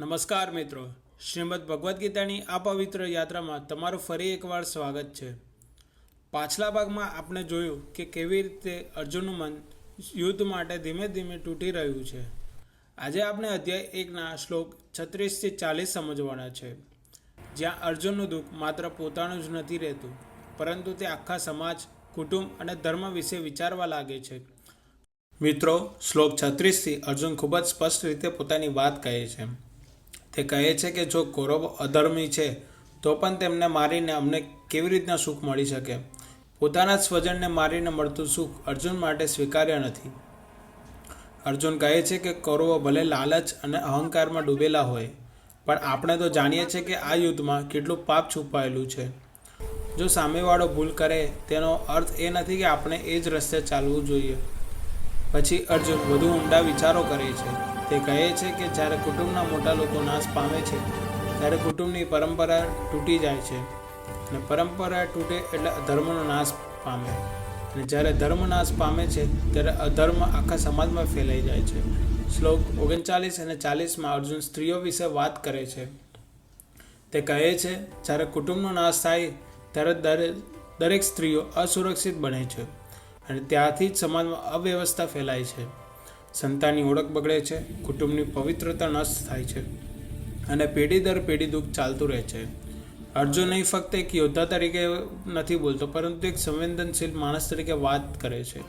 નમસ્કાર મિત્રો. શ્રીમદ ભગવદ્ ગીતાની આ પવિત્ર યાત્રામાં તમારું ફરી એકવાર સ્વાગત છે. પાછલા ભાગમાં આપણે જોયું કે કેવી રીતે અર્જુનનું મન યુદ્ધ માટે ધીમે ધીમે તૂટી રહ્યું છે. આજે આપણે અધ્યાય એકના શ્લોક છત્રીસથી ચાલીસ સમજવાના છે. જ્યાં અર્જુનનું દુઃખ માત્ર પોતાનું જ નથી રહેતું, પરંતુ તે આખા સમાજ, કુટુંબ અને ધર્મ વિશે વિચારવા લાગે છે. મિત્રો, શ્લોક છત્રીસથી અર્જુન ખૂબ જ સ્પષ્ટ રીતે પોતાની વાત કહે છે. તે કહે છે કે જો કૌરવો અધર્મી છે, તો પણ તેમને મારીને અમને કેવી રીતના સુખ મળી શકે? પોતાના જ સ્વજનને મારીને મળતું સુખ અર્જુન માટે સ્વીકાર્ય નથી. અર્જુન કહે છે કે કૌરવો ભલે લાલચ અને અહંકારમાં ડૂબેલા હોય, પણ આપણે તો જાણીએ છીએ કે આ યુદ્ધમાં કેટલું પાપ છુપાયેલું છે. જો સામેવાળો ભૂલ કરે, તેનો અર્થ એ નથી કે આપણે એ જ રસ્તે ચાલવું જોઈએ. પછી અર્જુન વધુ ઊંડા વિચારો કરે છે. તે કહે છે કે જ્યારે કુટુંબના મોટા લોકો નાશ પામે છે, ત્યારે કુટુંબની પરંપરા તૂટી જાય છે અને પરંપરા તૂટે એટલે ધર્મનો નાશ પામે. અને જ્યારે ધર્મ નાશ પામે છે, ત્યારે અધર્મ આખા સમાજમાં ફેલાઈ જાય છે. શ્લોક ઓગણચાલીસ અને ચાલીસમાં અર્જુન સ્ત્રીઓ વિશે વાત કરે છે. તે કહે છે, જ્યારે કુટુંબનો નાશ થાય, ત્યારે દરેક દરેક સ્ત્રીઓ અસુરક્ષિત બને છે. અને ત્યાંથી જ સમાજમાં અવ્યવસ્થા ફેલાય છે. સંતાનની ઓળખ બગડે છે, કુટુંબની પવિત્રતા નષ્ટ થાય છે અને પેઢી દર પેઢી દુઃખ ચાલતું રહે છે. અર્જુન અહીં ફક્ત એક યોદ્ધા તરીકે નથી બોલતો, પરંતુ એક સંવેદનશીલ માણસ તરીકે વાત કરે છે.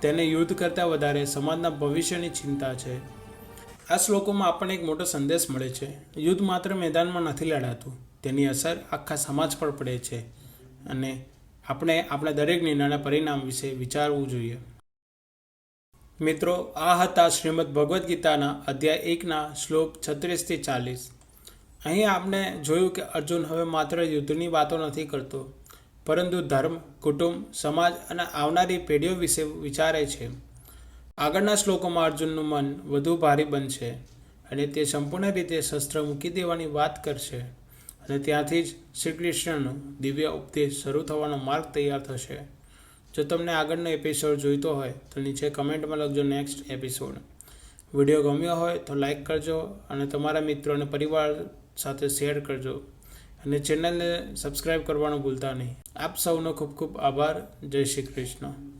તેને યુદ્ધ કરતાં વધારે સમાજના ભવિષ્યની ચિંતા છે. આ શ્લોકોમાં આપણને એક મોટો સંદેશ મળે છે. યુદ્ધ માત્ર મેદાનમાં નથી લડાતું, તેની અસર આખા સમાજ પર પડે છે અને આપણે આપણા દરેક નિર્ણયના પરિણામ વિશે વિચારવું જોઈએ. મિત્રો, આ હતા શ્રીમદ ભગવદ્ ગીતાના અધ્યાય એકના શ્લોક છત્રીસથી ચાલીસ. અહીં આપણે જોયું કે અર્જુન હવે માત્ર યુદ્ધની વાતો નથી કરતો, પરંતુ ધર્મ, કુટુંબ, સમાજ અને આવનારી પેઢીઓ વિશે વિચારે છે. આગળના શ્લોકોમાં અર્જુનનું મન વધુ ભારી બનશે અને તે સંપૂર્ણ રીતે શસ્ત્ર મૂકી દેવાની વાત કરશે. અને ત્યાંથી જ શ્રી કૃષ્ણનો દિવ્ય ઉપદેશ શરૂ થવાનો માર્ગ તૈયાર થશે. જો તમને આગળનો એપિસોડ જોઈતો હોય, તો નીચે કમેન્ટમાં લખજો નેક્સ્ટ એપિસોડ વીડિયો ગમ્યો હોય, તો લાઇક કરજો અને તમારા મિત્રો અને પરિવાર સાથે શેર કરજો. અને ચેનલને સબસ્ક્રાઈબ કરવાનું ભૂલતા નહીં. આપ સૌનો ખૂબ ખૂબ આભાર. જય શ્રી કૃષ્ણ.